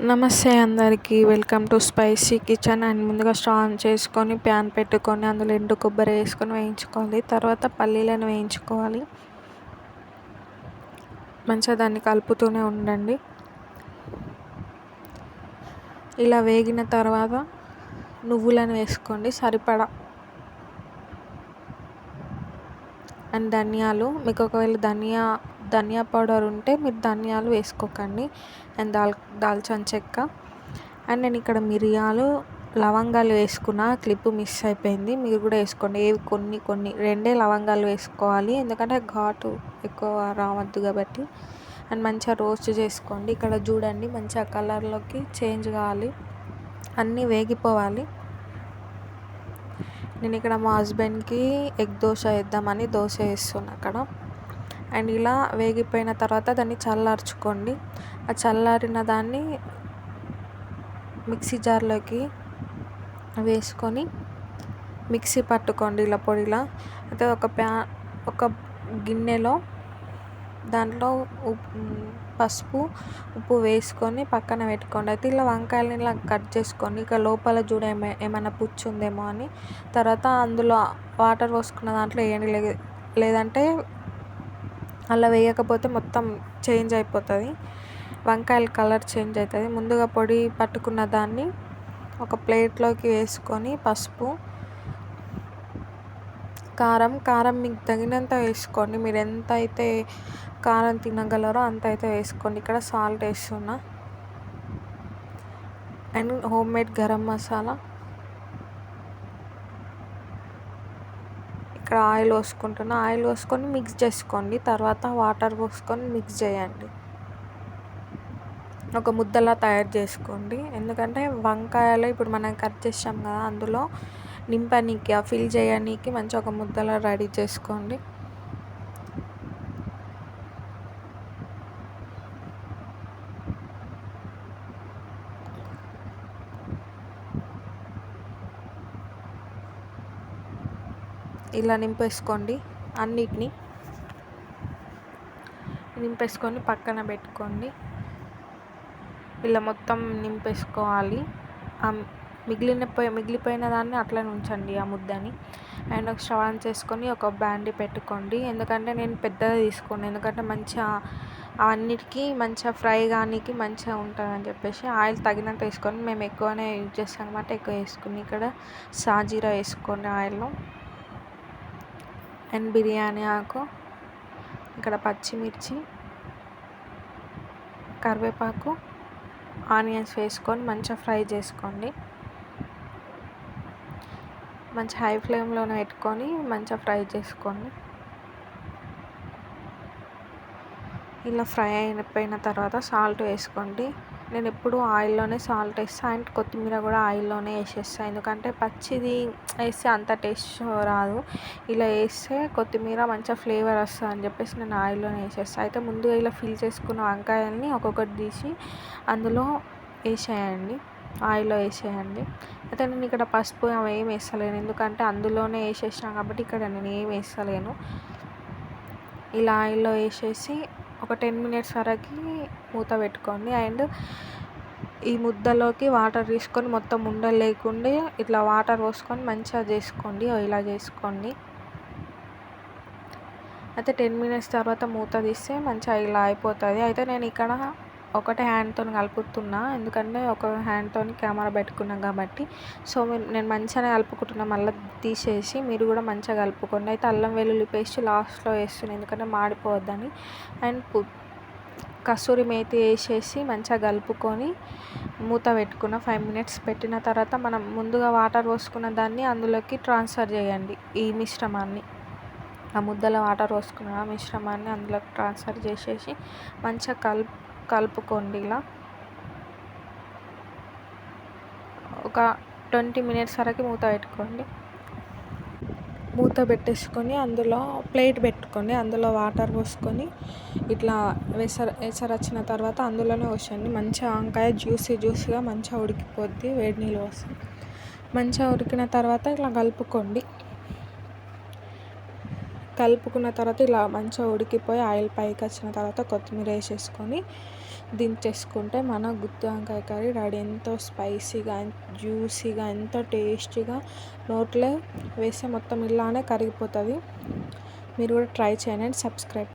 నమస్తే అందరికీ. Welcome to spicy kitchen and ముందుగా స్టవ్ ఆన్ చేసుకొని ప్యాన్ పెట్టుకొని అందులో ఎండు కొబ్బరి వేసుకొని వేయించుకోవాలి. తర్వాత పల్లీలను వేయించుకోవాలి. మంచిగా దాన్ని కలుపుతూనే ఉండండి. ఇలా వేగిన తర్వాత నువ్వులను వేసుకోండి. సరిపడా అండ్ ధనియాలు. మీకు ఒకవేళ ధనియా ధనియా పౌడర్ ఉంటే మీరు ధనియాలు వేసుకోకండి. అండ్ దాల్ దాల్చిన చెక్క. అండ్ నేను ఇక్కడ మిరియాలు లవంగాలు వేసుకున్న క్లిప్ మిస్ అయిపోయింది. మీరు కూడా వేసుకోండి. ఏవి కొన్ని కొన్ని రెండే లవంగాలు వేసుకోవాలి. ఎందుకంటే ఘాటు ఎక్కువ రావద్దు కాబట్టి. అండ్ మంచిగా రోస్ట్ చేసుకోండి. ఇక్కడ చూడండి మంచిగా కలర్లోకి చేంజ్ కావాలి. అన్నీ వేగిపోవాలి. నేను ఇక్కడ మా హస్బెండ్కి ఎగ్ దోశ వేద్దామని దోశ వేస్తున్నా అక్కడ. అండ్ ఇలా వేగిపోయిన తర్వాత దాన్ని చల్లార్చుకోండి. ఆ చల్లారిన దాన్ని మిక్సీ జార్లోకి వేసుకొని మిక్సీ పట్టుకోండి ఇలా పొడిలా. అయితే ఒక ప్యా ఒక గిన్నెలో దాంట్లో ఉప్పు పసుపు ఉప్పు వేసుకొని పక్కన పెట్టుకోండి. అయితే ఇలా వంకాయలని ఇలా కట్ చేసుకోండి. ఇక లోపల చూడ ఏమైనా పుచ్చు ఉందేమో అని. తర్వాత అందులో వాటర్ పోసుకున్న దాంట్లో వేయండి. లేదంటే అలా వేయకపోతే మొత్తం చేంజ్ అయిపోతుంది. వంకాయల కలర్ చేంజ్ అవుతుంది ముందుగా పొడి పట్టుకున్న దాన్ని ఒక ప్లేట్లోకి వేసుకొని పసుపు కారం కారం మీకు తగినంత వేసుకోండి. మీరు ఎంత అయితే కారం తినగలరో అంత అయితే వేసుకోండి. ఇక్కడ సాల్ట్ వేస్తున్నా. And home made garam masala ఇక్కడ ఆయిల్ పోసుకుంటున్నా ఆయిల్ పోసుకొని మిక్స్ చేసుకోండి. తర్వాత వాటర్ పోసుకొని మిక్స్ చేయండి. ఒక ముద్దలా తయారు చేసుకోండి. ఎందుకంటే వంకాయలు ఇప్పుడు మనం కట్ చేసాం కదా అందులో నింపనీకి ఆ ఫిల్ చేయనీకి మంచిగా ఒక ముద్దలా రెడీ చేసుకోండి. ఇలా నింపేసుకోండి అన్నిటినీ. నింపేసుకొని పక్కన పెట్టుకోండి. ఇలా మొత్తం నింపేసుకోవాలి. మిగిలిన మిగిలిపోయిన దాన్ని అట్లనే ఉంచండి ఆ ముద్దని. అండ్ ఒక స్టవ్ ఆన్ చేసుకొని ఒక బ్యాండీ పెట్టుకోండి. ఎందుకంటే నేను పెద్దది తీసుకోండి ఎందుకంటే మంచిగా అన్నిటికీ మంచిగా ఫ్రై కానీకి మంచిగా ఉంటుందని చెప్పేసి ఆయిల్ తగినంత వేసుకొని మేము ఎక్కువనే యూజ్ చేస్తాం కాబట్టి ఎక్కువ వేసుకుని ఇక్కడ సాజీరా వేసుకోండి ఆయిల్లో. అండ్ బిర్యానీ ఆకు ఇక్కడ పచ్చిమిర్చి కరివేపాకు ఆనియన్స్ వేసుకొని మంచిగా ఫ్రై చేసుకోండి. మంచి హై ఫ్లేమ్లోనే పెట్టుకొని మంచిగా ఫ్రై చేసుకోండి. ఇలా ఫ్రై అయిపోయిన తర్వాత సాల్ట్ వేసుకోండి. నేను ఎప్పుడు ఆయిల్లోనే సాల్ట్ వేస్తాను అండ్ కొత్తిమీర కూడా ఆయిల్లోనే వేసేస్తాను ఎందుకంటే పచ్చిది వేస్తే అంత టేస్ట్ రాదు. ఇలా వేస్తే కొత్తిమీర మంచిగా ఫ్లేవర్ వస్తుంది అని చెప్పేసి నేను ఆయిల్లోనే వేసేస్తాను అయితే ముందుగా ఇలా ఫిల్ చేసుకున్న వంకాయల్ని ఒక్కొక్కటి తీసి అందులో వేసేయండి. ఆయిల్లో వేసేయండి. అయితే నేను ఇక్కడ పసుపు అవి ఏం వేస్తలేను. ఎందుకంటే అందులోనే వేసేసాను కాబట్టి ఇక్కడ నేను ఏం వేస్తలేను. ఇలా ఆయిల్లో వేసేసి ఒక టెన్ మినిట్స్ వరకు మూత పెట్టుకోండి. అండ్ ఈ ముద్దలోకి వాటర్ తీసుకొని మొత్తం ఉండలు లేకుండా ఇట్లా వాటర్ పోసుకొని మంచిగా చేసుకోండి ఇలా చేసుకోండి. అయితే టెన్ మినిట్స్ తర్వాత మూత తీస్తే మంచిగా ఇలా అయిపోతుంది. అయితే నేను ఇక్కడ ఒకటే హ్యాండ్తో కలుపుతున్నా. ఎందుకంటే ఒక హ్యాండ్తో కెమెరా పెట్టుకున్నాం కాబట్టి. సో నేను మంచిగానే కలుపుకుంటున్నా. మళ్ళీ తీసేసి మీరు కూడా మంచిగా కలుపుకోండి. అయితే అల్లం వెల్లుల్లి పేస్ట్ లాస్ట్లో వేస్తున్నాను ఎందుకంటే మాడిపోవద్దని. అండ్ కస్తూరి మేతి వేసేసి మంచిగా కలుపుకొని మూత పెట్టుకున్న ఫైవ్ మినిట్స్ పెట్టిన తర్వాత మనం ముందుగా వాటర్ పోసుకున్న దాన్ని అందులోకి ట్రాన్స్ఫర్ చేయండి. ఈ మిశ్రమాన్ని. ఆ ముద్దలో వాటర్ పోసుకున్న మిశ్రమాన్ని అందులోకి ట్రాన్స్ఫర్ చేసేసి మంచిగా కలుపు కలుపుకోండి ఇలా. ఒక ట్వంటీ మినిట్స్ వరకు మూత పెట్టుకోండి. మూత పెట్టేసుకొని అందులో ప్లేట్ పెట్టుకొని అందులో వాటర్ పోసుకొని ఇట్లా వేసర వేసరచ్చిన తర్వాత అందులోనే పోసండి. మంచిగా వంకాయ జ్యూసీ జ్యూసీగా మంచిగా ఉడికిపోద్ది వేడి నీళ్ళు పోసి మంచిగా ఉడికిన తర్వాత ఇట్లా కలుపుకోండి. కలుపుకున్న తర్వాత ఇలా మంచిగా ఉడికిపోయి ఆయిల్ పైకి వచ్చిన తర్వాత కొత్తిమీర వేసేసుకొని దించేసుకుంటే మన గుత్తి వంకాయ కర్రీ రెడీ. ఎంతో స్పైసీగా జ్యూసీగా ఎంతో టేస్టీగా నోట్లో వేస్తే మొత్తం ఇలానే కరిగిపోతుంది. మీరు కూడా ట్రై చేయండి సబ్స్క్రైబ్